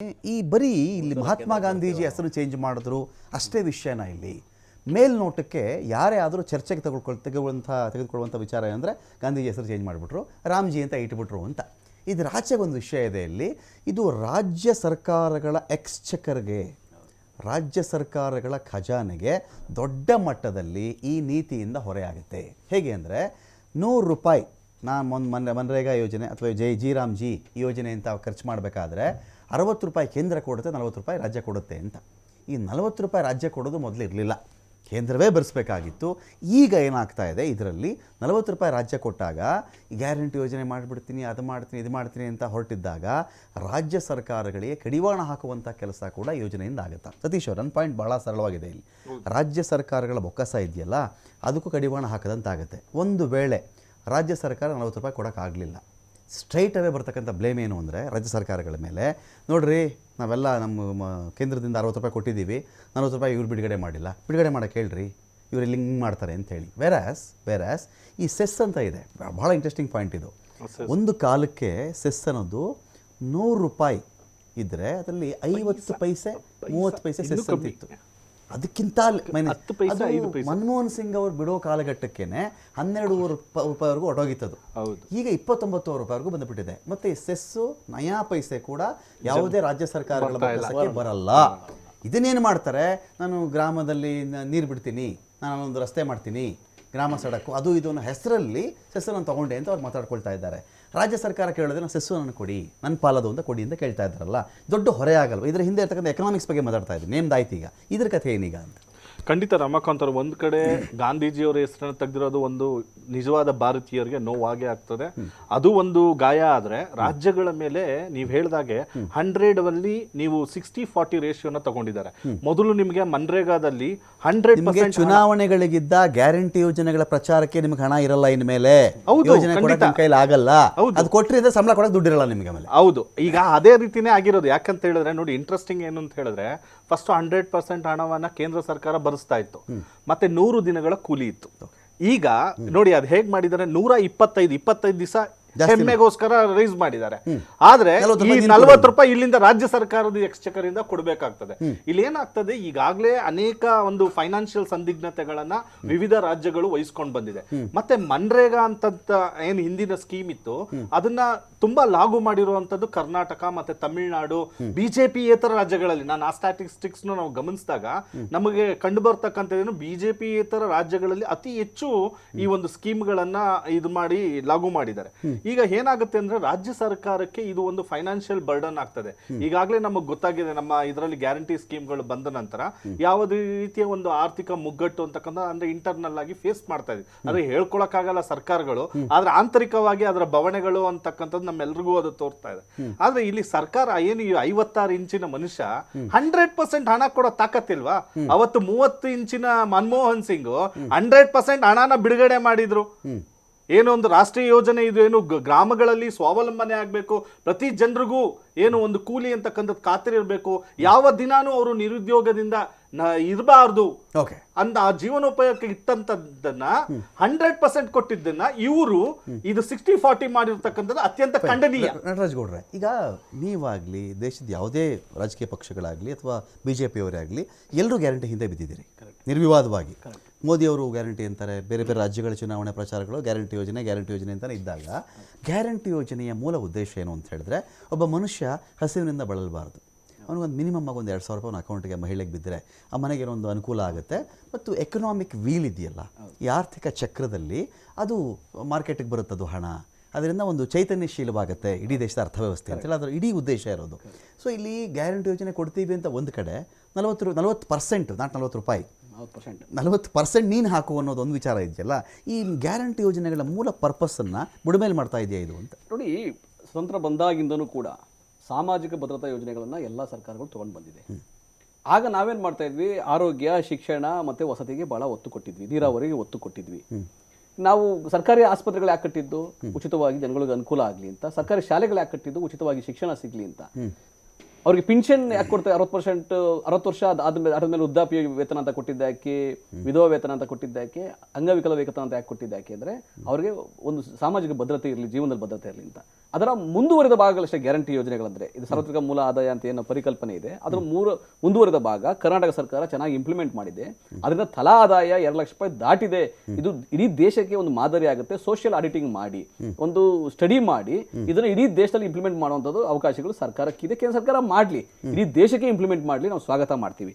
ಈ ಬರೀ ಇಲ್ಲಿ ಮಹಾತ್ಮ ಗಾಂಧೀಜಿ ಹೆಸರು ಚೇಂಜ್ ಮಾಡಿದ್ರು ಅಷ್ಟೇ ವಿಷಯನ ಇಲ್ಲಿ. ಮೇಲ್ನೋಟಕ್ಕೆ ಯಾರೇ ಆದರೂ ಚರ್ಚೆಗೆ ತಗೊಳ್ಕೊಳ್ ತೆಗೆದುಕೊಳ್ಳುವಂಥ ತೆಗೆದುಕೊಳ್ಳುವಂಥ ವಿಚಾರ ಏನಂದರೆ ಗಾಂಧೀಜಿ ಹೆಸರು ಚೇಂಜ್ ಮಾಡಿಬಿಟ್ರು ರಾಮ್ಜಿ ಅಂತ ಇಟ್ಬಿಟ್ರು ಅಂತ. ಇದರ ಆಚೆಗೆ ಒಂದು ವಿಷಯ ಇದೆ ಇಲ್ಲಿ ಇದು ರಾಜ್ಯ ಸರ್ಕಾರಗಳ ಎಕ್ಸ್ಚಕರ್ಗೆ ರಾಜ್ಯ ಸರ್ಕಾರಗಳ ಖಜಾನೆಗೆ ದೊಡ್ಡ ಮಟ್ಟದಲ್ಲಿ ಈ ನೀತಿಯಿಂದ ಹೊರೆಯಾಗುತ್ತೆ ಹೇಗೆ ಅಂದರೆ ನೂರು ರೂಪಾಯಿ ನಾನು ಮೊನ್ನೆ ಮನ್ ಮನ್ರೇಗಾ ಯೋಜನೆ ಅಥವಾ ಜೈ ಜಿ ರಾಮ್ ಜಿ ಯೋಜನೆ ಅಂತ ಖರ್ಚು ಮಾಡಬೇಕಾದ್ರೆ ಅರವತ್ತು ರೂಪಾಯಿ ಕೇಂದ್ರ ಕೊಡುತ್ತೆ ನಲವತ್ತು ರೂಪಾಯಿ ರಾಜ್ಯ ಕೊಡುತ್ತೆ ಅಂತ. ಈ ನಲವತ್ತು ರೂಪಾಯಿ ರಾಜ್ಯ ಕೊಡೋದು ಮೊದಲು ಇರಲಿಲ್ಲ. ಕೇಂದ್ರವೇ ಭರಿಸ್ಬೇಕಾಗಿತ್ತು ಈಗ ಏನಾಗ್ತಾ ಇದೆ ಇದರಲ್ಲಿ ನಲವತ್ತು ರೂಪಾಯಿ ರಾಜ್ಯ ಕೊಟ್ಟಾಗ ಗ್ಯಾರಂಟಿ ಯೋಜನೆ ಮಾಡಿಬಿಡ್ತೀನಿ ಅದು ಮಾಡ್ತೀನಿ ಇದು ಮಾಡ್ತೀನಿ ಅಂತ ಹೊರಟಿದ್ದಾಗ ರಾಜ್ಯ ಸರ್ಕಾರಗಳಿಗೆ ಕಡಿವಾಣ ಹಾಕುವಂಥ ಕೆಲಸ ಕೂಡ ಯೋಜನೆಯಿಂದ ಆಗುತ್ತೆ? ಸತೀಶ್ ಅವರ ನನ್ನ ಪಾಯಿಂಟ್ ಭಾಳ ಸರಳವಾಗಿದೆ ಇಲ್ಲಿ. ರಾಜ್ಯ ಸರ್ಕಾರಗಳ ಬೊಕ್ಕಸ ಇದೆಯಲ್ಲ ಅದಕ್ಕೂ ಕಡಿವಾಣ ಹಾಕದಂತಾಗುತ್ತೆ. ಒಂದು ವೇಳೆ ರಾಜ್ಯ ಸರ್ಕಾರ ನಲವತ್ತು ರೂಪಾಯಿ ಕೊಡೋಕ್ಕಾಗಲಿಲ್ಲ ಸ್ಟ್ರೈಟ್ ಅವೇ ಬರ್ತಕ್ಕಂಥ ಬ್ಲೇಮ್ ಏನು ಅಂದರೆ ರಾಜ್ಯ ಸರ್ಕಾರಗಳ ಮೇಲೆ ನೋಡ್ರಿ ನಾವೆಲ್ಲ ನಮ್ಮ ಕೇಂದ್ರದಿಂದ ಅರವತ್ತು ರೂಪಾಯಿ ಕೊಟ್ಟಿದ್ದೀವಿ ನಲ್ವತ್ತು ರೂಪಾಯಿ ಇವ್ರು ಬಿಡುಗಡೆ ಮಾಡಿಲ್ಲ ಬಿಡುಗಡೆ ಮಾಡೋಕೆ ಹೇಳ್ರಿ ಇವರು ಇಲ್ಲಿ ಹಿಂಗೆ ಮಾಡ್ತಾರೆ ಅಂತೇಳಿ ವೆರಾಸ್ ವೆರಾಸ್ ಈ ಸೆಸ್ ಅಂತ ಇದೆ ಭಾಳ ಇಂಟ್ರೆಸ್ಟಿಂಗ್ ಪಾಯಿಂಟ್ ಇದು. ಒಂದು ಕಾಲಕ್ಕೆ ಸೆಸ್ ಅನ್ನೋದು ನೂರು ರೂಪಾಯಿ ಇದ್ದರೆ ಅದರಲ್ಲಿ ಐವತ್ತು ಪೈಸೆ ಮೂವತ್ತು ಪೈಸೆ ಸೆಸ್ ಅಂತ ಇತ್ತು ಅದಕ್ಕಿಂತ ಹತ್ತು ಪೈಸೆ, ಅದು ಐದು ಪೈಸೆ. ಮನಮೋಹನ್ ಸಿಂಗ್ ಅವರು ಬಿಡೋ ಕಾಲಘಟ್ಟಕ್ಕೇನೆ ಹನ್ನೆರಡುವರೆ ರೂಪ- ರೂಪಾಯಿವರೆಗೂ ಒಟೋಗಿತ್ತದು ಹೌದು. ಈಗ ಇಪ್ಪತ್ತೊಂಬತ್ತು ರೂಪಾಯಿವರೆಗೂ ಬಂದ್ಬಿಟ್ಟಿದೆ. ಮತ್ತೆ ಸೆಸ್ ಸೆಸ್ಸು ನಯಾ ಪೈಸೆ ಕೂಡ ಯಾವುದೇ ರಾಜ್ಯ ಸರ್ಕಾರಗಳ ಬೊಕ್ಕಸಕ್ಕೆ ಬರಲ್ಲ. ಇದನ್ನೇನು ಮಾಡ್ತಾರೆ? ನಾನು ಗ್ರಾಮದಲ್ಲಿ ನೀರು ಬಿಡ್ತೀನಿ. ನಾನು ಒಂದು ರಸ್ತೆ ಮಾಡ್ತೀನಿ. ಗ್ರಾಮ ಸಡಕು. ಅದು ಇದು ಅನ್ನೋ ಹೆಸರಲ್ಲಿ ಸೆಸ್ಸು ನಾನು ತಗೊಂಡೆ ಅಂತ ಅವ್ರು ಮಾತಾಡ್ಕೊಳ್ತಾ ಇದ್ದಾರೆ. ರಾಜ್ಯ ಸರ್ಕಾರ ಕೇಳಿದ್ರೆ ನಾನು ಸೆಸ್ಸು ಕೊಡಿ, ನನ್ನ ಪಾಲದು ಅಂತ ಕೊಡಿ ಅಂತ ಕೇಳ್ತಾ ಇದ್ದಾರಲ್ಲ. ದೊಡ್ಡ ಹೊರೆ ಆಗಲ್ವ? ಇದರ ಹಿಂದೆ ಇರ್ತಕ್ಕಂಥ ಎಕನಾಮಿಕ್ಸ್ ಬಗ್ಗೆ ಮಾತಾಡ್ತಾ ಇದ್ದೀನಿ. ನೇಮ್ದಾಯ್ತು ಈಗ ಇದ್ರ ಕಥೆ ಏನೀಗ ಅಂತ? ಖಂಡಿತ ರಮಾಕಾಂತ್ ಅವರು ಒಂದ್ ಕಡೆ ಗಾಂಧೀಜಿಯವರ ಹೆಸರನ್ನು ತೆಗೆದಿರೋದು ಒಂದು ನಿಜವಾದ ಭಾರತೀಯರಿಗೆ ನೋವಾಗೆ ಆಗ್ತದೆ. ಅದು ಒಂದು ಗಾಯ ಆದ್ರೆ ರಾಜ್ಯಗಳ ಮೇಲೆ ನೀವು ಹೇಳಿದಾಗೆ ಹಂಡ್ರೆಡ್ ಅಲ್ಲಿ ನೀವು ಸಿಕ್ಸ್ಟಿ ಫಾರ್ಟಿ ರೇಷಿಯೋನ ತಗೊಂಡಿದ್ದಾರೆ. ಮೊದಲು ನಿಮಗೆ ಮನ್ರೇಗಾದಲ್ಲಿ ಹಂಡ್ರೆಡ್ ಪರ್ಸೆಂಟ್ ಚುನಾವಣೆಗಳಿಗಿದ್ದ ಗ್ಯಾರಂಟಿ ಯೋಜನೆಗಳ ಪ್ರಚಾರಕ್ಕೆ ನಿಮ್ಗೆ ಹಣ ಇರಲ್ಲ ಇನ್ಮೇಲೆ. ಹೌದು, ಯೋಜನೆ ಕೊಡಕ್ಕೆ ಖಂಡಿತ. ನಿಮ್ ಕೈಲಿ ಆಗಲ್ಲ. ಅದು ಕೊಟ್ಟರೆ ಸಂಬಳ ಕೊಡಕ್ಕೆ ದುಡ್ಡಿರಲ್ಲ ನಿಮಗೆ ಆಮೇಲೆ ಹೌದು. ಈಗ ಅದೇ ರೀತಿನೇ ಆಗಿರೋದು. ಯಾಕಂತ ಹೇಳಿದ್ರೆ ನೋಡಿ ಇಂಟ್ರೆಸ್ಟಿಂಗ್ ಏನು ಅಂತ ಹೇಳಿದ್ರೆ ಫಸ್ಟ್ ಹಂಡ್ರೆಡ್ ಪರ್ಸೆಂಟ್ ಹಣವನ್ನ ಕೇಂದ್ರ ಸರ್ಕಾರ ಭರಿಸ್ತಾ ಇತ್ತು. ಮತ್ತೆ ನೂರು ದಿನಗಳ ಕೂಲಿ ಇತ್ತು. ಈಗ ನೋಡಿ ಅದು ಹೇಗೆ ಮಾಡಿದ್ದಾರೆ? ನೂರ ಇಪ್ಪತ್ತೈದು ಇಪ್ಪತ್ತೈದು ದಿವಸ ಹೆಮ್ಮೆಗೋಸ್ಕರ ರೈಸ್ ಮಾಡಿದ್ದಾರೆ. ಆದ್ರೆ ಈ ನಲವತ್ತು ರೂಪಾಯಿ ಇಲ್ಲಿಂದ ರಾಜ್ಯ ಸರ್ಕಾರದ ಎಕ್ಸ್ಚಕರ್ ಇಂದ ಕೊಡಬೇಕಾಗ್ತದೆ ಇಲ್ಲಿ ಏನಾಗ್ತದೆ ಈಗಾಗಲೇ ಅನೇಕ ಒಂದು ಫೈನಾನ್ಷಿಯಲ್ ಸಂದಿಗ್ಧತೆಗಳನ್ನ ವಿವಿಧ ರಾಜ್ಯಗಳು ವಹಿಸ್ಕೊಂಡು ಬಂದಿದೆ. ಮತ್ತೆ ಮನ್ರೇಗಾ ಅಂತ ಏನ್ ಹಿಂದಿನ ಸ್ಕೀಮ್ ಇತ್ತು ಅದನ್ನ ತುಂಬಾ ಲಾಗು ಮಾಡಿರುವಂತದ್ದು ಕರ್ನಾಟಕ ಮತ್ತೆ ತಮಿಳುನಾಡು ಇತರ ರಾಜ್ಯಗಳಲ್ಲಿ. ನಾನು ಆ ಸ್ಟಾಟಿಸ್ಟಿಕ್ಸ್ ನಾವು ಗಮನಿಸಿದಾಗ ನಮಗೆ ಕಂಡು ಬರ್ತಕ್ಕಂಥದ್ದೇನು ಇತರ ರಾಜ್ಯಗಳಲ್ಲಿ ಅತಿ ಹೆಚ್ಚು ಈ ಒಂದು ಸ್ಕೀಮ್ಗಳನ್ನ ಇದು ಮಾಡಿ ಲಾಗು ಮಾಡಿದ್ದಾರೆ. ಈಗ ಏನಾಗುತ್ತೆ ಅಂದ್ರೆ ರಾಜ್ಯ ಸರ್ಕಾರಕ್ಕೆ ಇದು ಒಂದು ಫೈನಾನ್ಷಿಯಲ್ ಬರ್ಡನ್ ಆಗ್ತದೆ. ಈಗಾಗಲೇ ನಮಗೆ ಗೊತ್ತಾಗಿದೆ ನಮ್ಮ ಇದರಲ್ಲಿ ಗ್ಯಾರಂಟಿ ಸ್ಕೀಮ್ಗಳು ಬಂದ ನಂತರ ಯಾವುದೇ ರೀತಿಯ ಒಂದು ಆರ್ಥಿಕ ಮುಗ್ಗಟ್ಟು ಅಂತಕ್ಕಂಥ ಅಂದ್ರೆ ಇಂಟರ್ನಲ್ ಆಗಿ ಫೇಸ್ ಮಾಡ್ತಾ ಇದೆ ಅದ್ರ ಹೇಳ್ಕೊಳಕ್ಕಾಗಲ್ಲ ಸರ್ಕಾರಗಳು ಆದ್ರೆ ಆಂತರಿಕವಾಗಿ ಅದರ ಬವಣೆಗಳು ಅಂತಕ್ಕಂಥದ್ದು ನಮ್ಮೆಲ್ರಿಗೂ ಅದು ತೋರ್ತಾ ಇದೆ. ಆದ್ರೆ ಇಲ್ಲಿ ಸರ್ಕಾರ ಏನು ಈ ಐವತ್ತಾರು ಇಂಚಿನ ಮನುಷ್ಯ ಹಂಡ್ರೆಡ್ ಪರ್ಸೆಂಟ್ ಹಣ ಕೊಡೋ ತಾಕತ್ತಿಲ್ವಾ? ಅವತ್ತು ಮೂವತ್ತು ಇಂಚಿನ ಮನಮೋಹನ್ ಸಿಂಗ್ ಹಂಡ್ರೆಡ್ ಪರ್ಸೆಂಟ್ ಹಣನ ಬಿಡುಗಡೆ ಮಾಡಿದ್ರು. ಏನು ಒಂದು ರಾಷ್ಟ್ರೀಯ ಯೋಜನೆ ಇದು ಏನು ಗ್ರಾಮಗಳಲ್ಲಿ ಸ್ವಾವಲಂಬನೆ ಆಗಬೇಕು ಪ್ರತಿ ಜನರಿಗೂ ಏನು ಒಂದು ಕೂಲಿ ಅಂತಕ್ಕಂಥದ್ದು ಖಾತರಿರಬೇಕು ಯಾವ ದಿನಾನೂ ಅವರು ನಿರುದ್ಯೋಗದಿಂದ ಇರಬಾರ್ದು ಓಕೆ. ಅಂತ ಆ ಜೀವನೋಪಯೋಗಕ್ಕೆ ಇತ್ತಂತದನ್ನ ಹಂಡ್ರೆಡ್ ಪರ್ಸೆಂಟ್ ಕೊಟ್ಟಿದ್ದನ್ನ ಇವರು ಇದು ಸಿಕ್ಸ್ಟಿ ಫಾರ್ಟಿ ಮಾಡಿರ್ತಕ್ಕಂಥದ್ದು ಅತ್ಯಂತ ಖಂಡನೀಯ. ನಟರಾಜ್ ಗೌಡ್ರೆ ಈಗ ನೀವಾಗಲಿ ದೇಶದ ಯಾವುದೇ ರಾಜಕೀಯ ಪಕ್ಷಗಳಾಗಲಿ ಅಥವಾ ಬಿ ಜೆ ಪಿಯವರೇ ಆಗಲಿ ಎಲ್ಲರೂ ಗ್ಯಾರಂಟಿ ಹಿಂದೆ ಬಿದ್ದಿದ್ದೀರಿ. ನಿರ್ವಿವಾದವಾಗಿ. ಮೋದಿಯವರು ಗ್ಯಾರಂಟಿ ಅಂತಾರೆ. ಬೇರೆ ಬೇರೆ ರಾಜ್ಯಗಳ ಚುನಾವಣೆ ಪ್ರಚಾರಗಳು ಗ್ಯಾರಂಟಿ ಯೋಜನೆ ಗ್ಯಾರಂಟಿ ಯೋಜನೆ ಅಂತಲೇ ಇದ್ದಾಗ ಗ್ಯಾರಂಟಿ ಯೋಜನೆಯ ಮೂಲ ಉದ್ದೇಶ ಏನು ಅಂತ ಹೇಳಿದ್ರೆ ಒಬ್ಬ ಮನುಷ್ಯ ಹಸಿವಿನಿಂದ ಬಳಲಬಾರ್ದು. ಅವನಿಗೊಂದು ಮಿನಿಮಮ್ ಆಗಿ ಒಂದು ಎರಡು ಸಾವಿರ ರೂಪಾಯಿ ಅಕೌಂಟಿಗೆ ಮಹಿಳೆಗೆ ಬಿದ್ದರೆ ಆ ಮನೆಗೆ ಒಂದು ಅನುಕೂಲ ಆಗುತ್ತೆ. ಮತ್ತು ಎಕನಾಮಿಕ್ ವೀಲ್ ಇದೆಯಲ್ಲ, ಈ ಆರ್ಥಿಕ ಚಕ್ರದಲ್ಲಿ ಅದು ಮಾರ್ಕೆಟಿಗೆ ಬರುತ್ತದು ಹಣ. ಅದರಿಂದ ಒಂದು ಚೈತನ್ಯಶೀಲವಾಗುತ್ತೆ ಇಡೀ ದೇಶದ ಅರ್ಥವ್ಯವಸ್ಥೆ ಅಂತೇಳಿ ಅದರ ಇಡೀ ಉದ್ದೇಶ ಇರೋದು. ಸೊ ಇಲ್ಲಿ ಗ್ಯಾರಂಟಿ ಯೋಜನೆ ಕೊಡ್ತೀವಿ ಅಂತ ಒಂದು ಕಡೆ ನಲವತ್ತು ನಲವತ್ತು ಪರ್ಸೆಂಟ್ ನಾಟ್ ನಲವತ್ತು ರೂಪಾಯಿ ಪರ್ಸೆಂಟ್. ನಲವತ್ತು ಪರ್ಸೆಂಟ್ ನೀನು ಹಾಕು ಅನ್ನೋದು ಒಂದು ವಿಚಾರ ಇದೆಯಲ್ಲ ಈ ಗ್ಯಾರಂಟಿ ಯೋಜನೆಗಳ ಮೂಲ ಪರ್ಪಸ್ಸನ್ನು ಬುಡಮೇಲೆ ಮಾಡ್ತಾ ಇದೆಯಾ ಇದು ಅಂತ? ನೋಡಿ ಸ್ವತಂತ್ರ ಬಂದಾಗಿಂದನೂ ಕೂಡ ಸಾಮಾಜಿಕ ಭದ್ರತಾ ಯೋಜನೆಗಳನ್ನು ಎಲ್ಲ ಸರ್ಕಾರಗಳು ತೊಗೊಂಡು ಬಂದಿದೆ. ಆಗ ನಾವೇನು ಮಾಡ್ತಾ ಇದ್ವಿ? ಆರೋಗ್ಯ ಶಿಕ್ಷಣ ಮತ್ತು ವಸತಿಗೆ ಭಾಳ ಒತ್ತು ಕೊಟ್ಟಿದ್ವಿ. ನೀರಾವರಿಗೆ ಒತ್ತು ಕೊಟ್ಟಿದ್ವಿ. ನಾವು ಸರ್ಕಾರಿ ಆಸ್ಪತ್ರೆಗಳು ಯಾಕೆ ಕಟ್ಟಿದ್ದು? ಉಚಿತವಾಗಿ ಜನಗಳಿಗೆ ಅನುಕೂಲ ಆಗಲಿ ಅಂತ. ಸರ್ಕಾರಿ ಶಾಲೆಗಳು ಯಾಕೆ ಕಟ್ಟಿದ್ದು? ಉಚಿತವಾಗಿ ಶಿಕ್ಷಣ ಸಿಗಲಿ ಅಂತ. ಅವ್ರಿಗೆ ಪಿನ್ಷನ್ ಯಾಕೆ ಕೊಡ್ತಾರೆ? ಅರವತ್ತು ಪರ್ಸೆಂಟ್ ಅರವತ್ತು ವರ್ಷ ಆದ- ಆದ್ಮೇಲೆ ಆದ್ಮೇಲೆ ವೃದ್ಧಾಪ್ಯ ವೇತನ ಅಂತ ಕೊಟ್ಟಿದ್ದಾಕೆ ವಿಧವಾ ವೇತನ ಅಂತ ಕೊಟ್ಟಿದ್ದಾಕೆ ಅಂಗವಿಕಲ ವೇತನ ಅಂತ ಯಾಕೆ ಕೊಟ್ಟಿದ್ದಾಕೆ ಅಂದ್ರೆ ಅವ್ರಿಗೆ ಒಂದು ಸಾಮಾಜಿಕ ಭದ್ರತೆ ಇರಲಿ ಜೀವನದಲ್ಲಿ ಭದ್ರತೆ ಇರಲಿ ಅಂತ. ಅದರ ಮುಂದುವರೆದ ಭಾಗಗಳಷ್ಟೇ ಗ್ಯಾರಂಟಿ ಯೋಜನೆಗಳಂದ್ರೆ. ಇದು ಸಾರ್ವತ್ರಿಕ ಮೂಲ ಆದಾಯ ಅಂತ ಏನೋ ಪರಿಕಲ್ಪನೆ ಇದೆ. ಅದರ ಮೂರು ಮುಂದುವರೆದ ಭಾಗ ಕರ್ನಾಟಕ ಸರ್ಕಾರ ಚೆನ್ನಾಗಿ ಇಂಪ್ಲಿಮೆಂಟ್ ಮಾಡಿದೆ. ಅದರಿಂದ ತಲಾ ಆದಾಯ ಎರಡು ಲಕ್ಷ ರೂಪಾಯಿ ದಾಟಿದೆ. ಇದು ಇಡೀ ದೇಶಕ್ಕೆ ಒಂದು ಮಾದರಿ ಆಗುತ್ತೆ. ಸೋಷಿಯಲ್ ಆಡಿಟಿಂಗ್ ಮಾಡಿ ಒಂದು ಸ್ಟಡಿ ಮಾಡಿ ಇದನ್ನ ಇಡೀ ದೇಶದಲ್ಲಿ ಇಂಪ್ಲಿಮೆಂಟ್ ಮಾಡುವಂಥದ್ದು ಅವಕಾಶಗಳು ಸರ್ಕಾರಕ್ಕಿದೆ. ಕೇಂದ್ರ ಸರ್ಕಾರ ಮಾಡಲಿ ಇಡೀ ದೇಶಕ್ಕೆ ಇಂಪ್ಲಿಮೆಂಟ್ ಮಾಡಲಿ ನಾವು ಸ್ವಾಗತ ಮಾಡ್ತೀವಿ.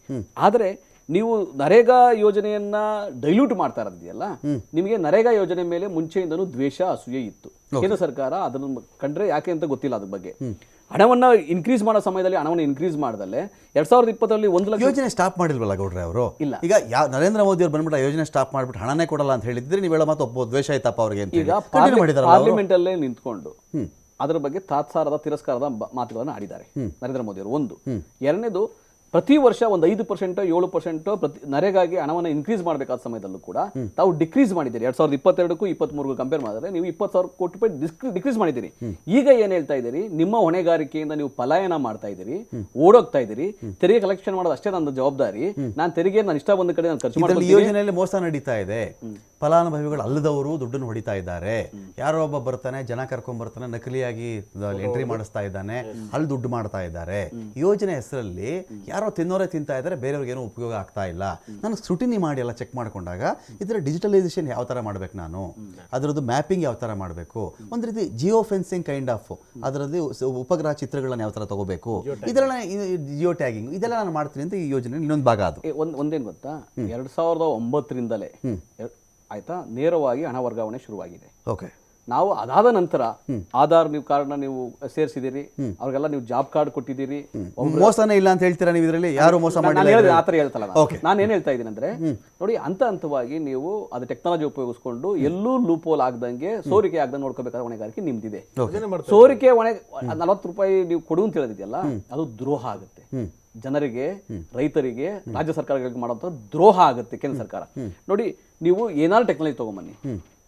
ಆದರೆ ನೀವು ನರೇಗಾ ಯೋಜನೆಯನ್ನ ಡೈಲ್ಯೂಟ್ ಮಾಡ್ತಾ ಇರೋದಿದೆಯಲ್ಲ ನಿಮಗೆ ನರೇಗಾ ಯೋಜನೆ ಮೇಲೆ ಮುಂಚೆಯಿಂದನೂ ದ್ವೇಷ ಅಸೂಯೆ ಇತ್ತು. ಕೇಂದ್ರ ಸರ್ಕಾರ ಅದನ್ನು ಕಂಡ್ರೆ ಯಾಕೆ ಅಂತ ಗೊತ್ತಿಲ್ಲ ಅದ್ರ ಬಗ್ಗೆ. ಹಣವನ್ನ ಇನ್ಕ್ರೀಸ್ ಮಾಡೋ ಸಮಯದಲ್ಲಿ ಹಣವನ್ನು ಇನ್ಕ್ರೀಸ್ ಮಾಡದಲ್ಲೇ ಎರಡ್ ಸಾವಿರದ ಇಪ್ಪತ್ತರಲ್ಲಿ ಒಂದು ಲಕ್ಷ ಯೋಜನೆ ಸ್ಟಾಪ್ ಮಾಡಿಲ್ವಲ್ಲ ಗೌಡ್ರೆ ಅವರು? ಇಲ್ಲ. ಈಗ ಯಾವ ನರೇಂದ್ರ ಮೋದಿ ಅವರು ಬಂದ್ಬಿಟ್ಟು ಆ ಯೋಜನೆ ಸ್ಟಾಪ್ ಮಾಡ್ಬಿಟ್ಟು ಹಣನೇ ಕೊಡಲ್ಲ ಅಂತ ಹೇಳಿದ್ರೆ ನೀವು ಹೇಳೋ ಮಾತು ಒಬ್ಬ ದ್ವೇಷ ಆಯ್ತಪ್ಪ ಅವ್ರಿಗೆ ಅಂತ ಈಗ ಪಾರ್ಲಿಮೆಂಟ್ ಅಲ್ಲೇ ನಿಂತ್ಕೊಂಡು ಅದರ ಬಗ್ಗೆ ತಾತ್ಸಾರದ ತಿರಸ್ಕಾರದ ಮಾತುಗಳನ್ನು ಆಡಿದ್ದಾರೆ ನರೇಂದ್ರ ಮೋದಿ ಅವರು ಒಂದು ಎರಡನೇದು ಪ್ರತಿ ವರ್ಷ ಒಂದು ಐದು ಪರ್ಸೆಂಟ್ ಏಳು ಪರ್ಸೆಂಟ್ ಪ್ರತಿ ನರೇಗಾಗಿ ಹಣವನ್ನು ಇನ್ಕ್ರೀಸ್ ಮಾಡಬೇಕಾದ ಸಮಯದಲ್ಲೂ ಕೂಡ ತಾವು ಡಿಕ್ರೀಸ್ ಮಾಡಿದ್ದೀರಿ. ಎರಡ್ ಸಾವಿರದ ಇಪ್ಪತ್ತೆರಡಕ್ಕೂ ಇಪ್ಪತ್ಮೂರು ಕಂಪೇರ್ ಮಾಡಿದ್ರೆ ನೀವು ಇಪ್ಪತ್ತು ಸಾವಿರ ಕೋಟಿ ರೂಪಾಯಿ ಡಿಕ್ರೀಸ್ ಮಾಡಿದ್ದೀರಿ. ಈಗ ಏನ್ ಹೇಳ್ತಾ ಇದ್ದೀರಿ? ನಿಮ್ಮ ಹೊಣೆಗಾರಿಕೆಯಿಂದ ನೀವು ಪಲಾಯನ ಮಾಡ್ತಾ ಇದ್ದೀರಿ ಓಡೋಗ್ತಾ ಇದ್ದೀರಿ ತೆರಿಗೆ ಕಲೆಕ್ಷನ್ ಮಾಡೋದು ಅಷ್ಟೇ ನನ್ನ ಜವಾಬ್ದಾರಿ. ನಾನು ತೆರಿಗೆ ನಾನು ಇಷ್ಟ ಬಂದ ಕಡೆ ನಾನು ಖರ್ಚು ಯೋಜನೆಯಲ್ಲಿ ಮೋಸ ನಡೀತಾ ಇದೆ. ಫಲಾನುಭವಿಗಳು ಅಲ್ಲದವರು ದುಡ್ಡನ್ನು ಹೊಡಿತಾ ಇದ್ದಾರೆ. ಯಾರೋ ಒಬ್ಬ ಬರ್ತಾನೆ ಜನ ಕರ್ಕೊಂಡ್ ಬರ್ತಾನೆ ನಕಲಿಯಾಗಿ ಎಂಟ್ರಿ ಮಾಡಿಸ್ತಾ ಇದ್ದಾನೆ ಅಲ್ಲಿ ದುಡ್ಡು ಮಾಡ್ತಾ ಇದ್ದಾರೆ. ಯೋಜನೆ ಹೆಸರಲ್ಲಿ ಯಾರೋ ತಿನ್ನೋರೇ ತಿಂತಾ ಇದ್ದಾರೆ ಬೇರೆಯವ್ರಿಗೆ ಏನೂ ಉಪಯೋಗ ಆಗ್ತಾ ಇಲ್ಲ. ನಾನು ಸ್ಕ್ರೂಟಿನಿ ಮಾಡಿ ಎಲ್ಲ ಚೆಕ್ ಮಾಡ್ಕೊಂಡಾಗ ಇದರ ಡಿಜಿಟಲೈಸೇಷನ್ ಯಾವ ಥರ ಮಾಡ್ಬೇಕು ನಾನು? ಅದರದ್ದು ಮ್ಯಾಪಿಂಗ್ ಯಾವ ಥರ ಮಾಡಬೇಕು? ಒಂದು ರೀತಿ ಜಿಯೋ ಫೆನ್ಸಿಂಗ್ ಕೈಂಡ್ ಆಫ್ ಅದರಲ್ಲಿ ಉಪಗ್ರಹ ಚಿತ್ರಗಳನ್ನ ಯಾವ ಥರ ತಗೋಬೇಕು? ಇದೆಲ್ಲ ಜಿಯೋ ಟ್ಯಾಗಿಂಗ್ ಇದೆಲ್ಲ ನಾನು ಮಾಡ್ತೀನಿ ಅಂತ ಈ ಯೋಜನೆ ಇನ್ನೊಂದು ಭಾಗ ಅದು. ಒಂದೇನು ಒಂದ್ ಒಂದೇನ್ ಗೊತ್ತಾ? ಎರಡ್ ಸಾವಿರದ ಒಂಬತ್ತರಿಂದಲೇ ಆಯ್ತಾ? ನೇರವಾಗಿ ಹಣ ವರ್ಗಾವಣೆ ಶುರುವಾಗಿದೆ. ಓಕೆ. ನಾವು ಅದಾದ ನಂತರ ಆಧಾರ್ ನೀವು ಕಾರ್ಡ್ನ ನೀವು ಸೇರಿಸಿದಿರಿ ಅವ್ರಿಗೆಲ್ಲ ನೀವು ಜಾಬ್ ಕಾರ್ಡ್ ಕೊಟ್ಟಿದ್ದೀರಿ ಮೋಸನೇ ಇಲ್ಲ ಅಂತ ಹೇಳ್ತೀರಾ ನೀವು ಇದರಲ್ಲಿ? ಯಾರು ಮೋಸ ಮಾಡಿಲ್ಲ ಹೇಳಿದೆ ಆ ಥರ ಹೇಳ್ತಲ್ಲ. ನಾನು. ಏನ್ ಹೇಳ್ತಾ ಇದ್ದೀನಿ ಅಂದ್ರೆ ನೋಡಿ ಹಂತ ಹಂತವಾಗಿ ನೀವು ಅದು ಟೆಕ್ನಾಲಜಿ ಉಪಯೋಗಿಸ್ಕೊಂಡು ಎಲ್ಲೂ ಲೂಪೋಲ್ ಆಗ್ದಂಗೆ ಸೋರಿಕೆ ಆಗದಂಗೆ ನೋಡ್ಕೋಬೇಕಾದ ಹೊಣೆಗಾರಿಕೆ ನಿಮ್ದಿದೆ. ಸೋರಿಕೆ ಹೊಣೆ ನಲವತ್ತು ರೂಪಾಯಿ ನೀವು ಕೊಡು ಅಂತ ಹೇಳಿದ್ಯಲ್ಲ ಅದು ದ್ರೋಹ ಆಗುತ್ತೆ. ಜನರಿಗೆ ರೈತರಿಗೆ ರಾಜ್ಯ ಸರ್ಕಾರಗಳಿಗೆ ಮಾಡುವಂತ ದ್ರೋಹ ಆಗುತ್ತೆ ಕೇಂದ್ರ ಸರ್ಕಾರ. ನೋಡಿ ನೀವು ಏನಾದ್ರು ಟೆಕ್ನಾಲಜಿ ತಗೊಂಬನ್ನಿ.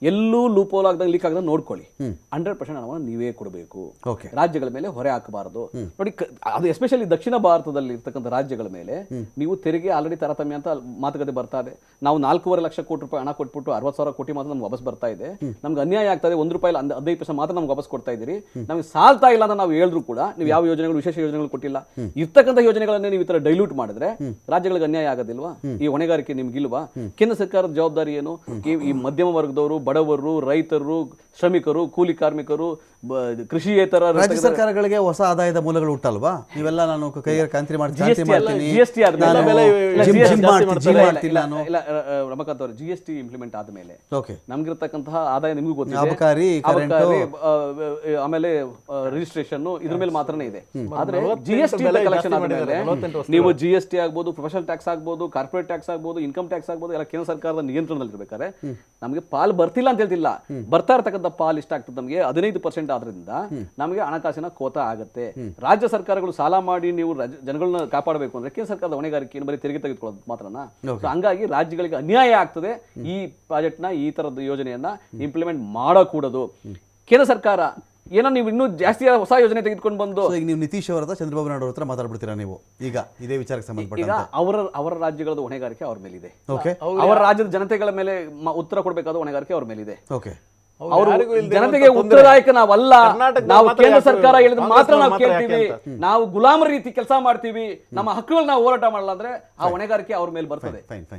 ಎಲ್ಲೂ ಲೂಪೋಲ್ ಆಗದಂಗೆ ಲೀಕ್ ಆಗದಂಗೆ ನೋಡ್ಕೊಳ್ಳಿ. ಹಂಡ್ರೆಡ್ ಪರ್ಸೆಂಟ್ ಹಣವನ್ನು ನೀವೇ ಕೊಡಬೇಕು. ರಾಜ್ಯಗಳ ಮೇಲೆ ಹೊರೆ ಹಾಕಬಾರದು. ನೋಡಿ ಅದು ಎಸ್ಪೆಷಲಿ ದಕ್ಷಿಣ ಭಾರತದಲ್ಲಿ ಇರ್ತಕ್ಕಂಥ ರಾಜ್ಯಗಳ ಮೇಲೆ ನೀವು ತೆರಿಗೆ ಆಲ್ರೆಡಿ ತಾರತಮ್ಯ ಅಂತ ಮಾತುಕತೆ ಬರ್ತಾ ಇದೆ. ನಾವು ನಾಲ್ಕೂವರೆ ಲಕ್ಷ ಕೋಟಿ ರೂಪಾಯಿ ಹಣ ಕೊಟ್ಬಿಟ್ಟು ಅರವತ್ತು ಸಾವಿರ ಕೋಟಿ ಮಾತ್ರ ನಮ್ಗೆ ವಾಪಸ್ ಬರ್ತಾ ಇದೆ. ನಮ್ಗೆ ಅನ್ಯಾಯ ಆಗ್ತದೆ ಒಂದು ರೂಪಾಯಿ ಹದಿನೈದು ಪರ್ಸೆಂಟ್ ಮಾತ್ರ ನಮ್ಗೆ ವಾಪಸ್ ಕೊಡ್ತಾ ಇದ್ದೀರಿ. ನಮಗೆ ಸಾಲ್ತಾ ಇಲ್ಲ ಅಂತ ನಾವು ಹೇಳಿದ್ರು ಕೂಡ ನೀವು ಯಾವ ಯೋಜನೆಗಳು ವಿಶೇಷ ಯೋಜನೆಗಳು ಕೊಟ್ಟಿಲ್ಲ. ಇರ್ತಕ್ಕಂಥ ಯೋಜನೆಗಳನ್ನೇ ನೀವು ಈ ತರ ಡೈಲ್ಯೂಟ್ ಮಾಡಿದ್ರೆ ರಾಜ್ಯಗಳಿಗೆ ಅನ್ಯಾಯ ಆಗೋದಿಲ್ವಾ? ಈ ಹೊಣೆಗಾರಿಕೆ ನಿಮ್ಗಿಲ್ವಾ ಕೇಂದ್ರ ಸರ್ಕಾರದ ಜವಾಬ್ದಾರಿ ಏನು? ಈ- ಈ ಮಧ್ಯಮ ವರ್ಗದವರು ಬಡವರು ರೈತರು ಶ್ರಮಿಕರು ಕೂಲಿ ಕಾರ್ಮಿಕರು ಕೃಷಿಯೇತರ ರಾಜ್ಯ ಸರ್ಕಾರಗಳಿಗೆ ಹೊಸ ಆದಾಯದ ಮೂಲಗಳು ಉಂಟಲ್ವಾ ನೀವೆಲ್ಲ ನಾನು ಕೈ ಅ, ರಮಕಾಂತ್ ಅವರು ಜಿ ಎಸ್ ಟಿ ಇಂಪ್ಲಿಮೆಂಟ್ ಆದ್ಮೇಲೆ ಓಕೆ. ನಮ್ಗಿರ್ತಕ್ಕಂತಹ ಆದಾಯ ನಿಮಗೂ ಗೊತ್ತಿದೆ. ಆಮೇಲೆ ರಿಜಿಸ್ಟ್ರೇಷನ್ ಇದ್ರ ಮೇಲೆ ಮಾತ್ರನೇ ಇದೆ. ಆದ್ರೆ ಜಿ ಎಸ್ ಟಿ ಕಲೆಕ್ಷನ್ ಮಾಡಿದರೆ ಆದ್ಮೇಲೆ ನೀವು ಜಿ ಎಸ್ ಟಿ ಆಗ್ಬೋದು ಪ್ರೊಫೆಷನಲ್ ಟ್ಯಾಕ್ಸ್ ಆಗ್ಬೋದು ಕಾರ್ಪೊರೇಟ್ ಟ್ಯಾಕ್ಸ್ ಆಗ್ಬೋದು ಇನ್ಕಮ್ ಟ್ಯಾಕ್ಸ್ ಆಗ್ಬೋದು ಎಲ್ಲ ಕೇಂದ್ರ ಸರ್ಕಾರದ ನಿಯಂತ್ರಣದಲ್ಲಿ ಇರ್ಬೇಕಾದ್ರೆ ನಮಗೆ ಪಾಲ್ ಬರ್ತಿಲ್ಲ ಅಂತ ಹೇಳ್ತಿಲ್ಲ. ಬರ್ತಾ ಇರ್ತಕ್ಕಂಥ ಪಾಲ್ ಇಷ್ಟ ಆಗ್ತದೆ ನಮಗೆ. ಹದಿನೈದು ಪರ್ಸೆಂಟ್ ಆದ್ರಿಂದ ನಮಗೆ ಹಣಕಾಸಿನ ಕೋತ ಆಗುತ್ತೆ. ರಾಜ್ಯ ಸರ್ಕಾರಗಳು ಸಾಲ ಮಾಡಿ ನೀವು ಜನಗಳನ್ನ ಕಾಪಾಡಬೇಕು ಅಂದ್ರೆ ಕೇಂದ್ರ ಸರ್ಕಾರದ ಹೊಣೆಗಾರಿಕೆ ಬರೀ ತೆರಿಗೆ ತೆಗೆದುಕೊಳ್ಳೋದು ಮಾತ್ರನಾ? So ಹಂಗಾಗಿ ರಾಜ್ಯಗಳಿಗೆ ಅನ್ಯಾಯ ಆಗ್ತದೆ ಈ ಪ್ರಾಜೆಕ್ಟ್ನ ಈ ತರದ ಯೋಜನೆಯನ್ನ ಇಂಪ್ಲಿಮೆಂಟ್ ಮಾಡಕೂಡದು. ಕೇಂದ್ರ ಸರ್ಕಾರ ಏನೋ ನೀವು ಇನ್ನೂ ಜಾಸ್ತಿ ಹೊಸ ಯೋಜನೆ ತೆಗೆದುಕೊಂಡು ಬಂದು ಈಗ ನೀವು ನಿತೀಶ್ ಅವರ ಚಂದ್ರಬಾಬು ನಾಯ್ಡು ಹತ್ರ ಮಾತಾಡ್ಬಿಡ್ತೀರಾ ನೀವು? ಈಗ ಇದೇ ವಿಚಾರಕ್ಕೆ ಸಂಬಂಧಪಟ್ಟ ಅವರ ಅವರ ರಾಜ್ಯಗಳ ಹೊಣೆಗಾರಿಕೆ ಅವ್ರ ಮೇಲಿದೆ. ಅವರ ರಾಜ್ಯದ ಜನತೆಗಳ ಮೇಲೆ ಉತ್ತರ ಕೊಡಬೇಕಾದ ಹೊಣೆಗಾರಿಕೆ ಅವ್ರ ಮೇಲಿದೆ. ಓಕೆ ಅವರು ಜನತೆಗೆ ಉತ್ತರದಾಯಕ ನಾವಲ್ಲ ನಾವು ಕೇಂದ್ರ ಸರ್ಕಾರ ಹೇಳಿದ ಮಾತ್ರ ನಾವು ಕೇಳ್ತೀವಿ? ನಾವು ಗುಲಾಮ ರೀತಿ ಕೆಲಸ ಮಾಡ್ತೀವಿ. ನಮ್ಮ ಹಕ್ಕುಗಳನ್ನ ಹೋರಾಟ ಮಾಡಲ್ಲ ಅಂದ್ರೆ ಆ ಹೊಣೆಗಾರಿಕೆ ಅವ್ರ ಮೇಲೆ ಬರ್ತದೆ.